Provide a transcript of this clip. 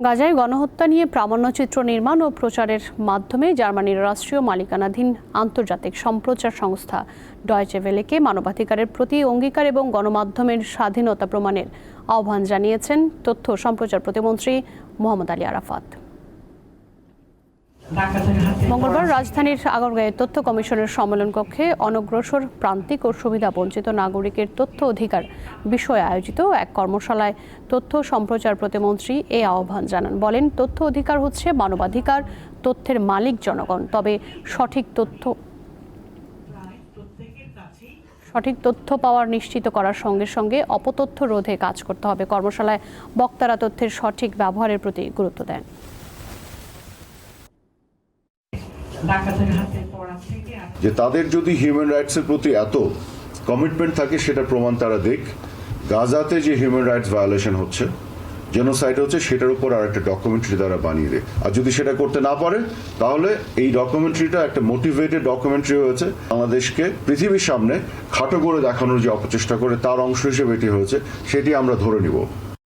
গাজায় গণহত্যা নিয়ে প্রামাণ্যচিত্র নির্মাণ ও প্রচারের মাধ্যমে জার্মানির রাষ্ট্রীয় মালিকানাধীন আন্তর্জাতিক সম্প্রচার সংস্থা ডয়চে ভেলেকে মানবাধিকারের প্রতি অঙ্গীকার এবং গণমাধ্যমের স্বাধীনতা প্রমাণের আহ্বান জানিয়েছেন তথ্য সম্প্রচার প্রতিমন্ত্রী মোহাম্মদ আলী আরাফাত। মঙ্গলবার রাজধানীর আগারগাঁয়ে তথ্য কমিশনের সম্মেলন কক্ষে অনগ্রসর প্রান্তিক ও সুবিধা বঞ্চিত নাগরিকের তথ্য অধিকার বিষয়ে আয়োজিত এক কর্মশালায় তথ্য সম্প্রচার প্রতিমন্ত্রী এ আহ্বান জানান। বলেন, তথ্য অধিকার হচ্ছে মানবাধিকার, তথ্যের মালিক জনগণ। তবে সঠিক তথ্য সঠিক তথ্য পাওয়ার নিশ্চিত করার সঙ্গে সঙ্গে অপতথ্য রোধে কাজ করতে হবে। কর্মশালায় বক্তারা তথ্যের সঠিক ব্যবহারের প্রতি গুরুত্ব দেন। যে তাদের যদি হিউম্যান রাইটসের প্রতি এত কমিটমেন্ট থাকে সেটা প্রমাণ তারা দেখ। গাজাতে যে হিউম্যান রাইটস ভায়োলেশন হচ্ছে জেনোসাইড হচ্ছে, সেটার উপর আর একটা ডকুমেন্টারি তারা বানিয়ে দেয় আর যদি সেটা করতে না পারে, তাহলে এই ডকুমেন্টারিটা একটা মোটিভেটেড ডকুমেন্টারি হয়েছে। বাংলাদেশকে পৃথিবীর সামনে খাটো করে দেখানোর যে অপচেষ্টা করে, তার অংশ হিসেবে এটি হয়েছে, সেটি আমরা ধরে নিব।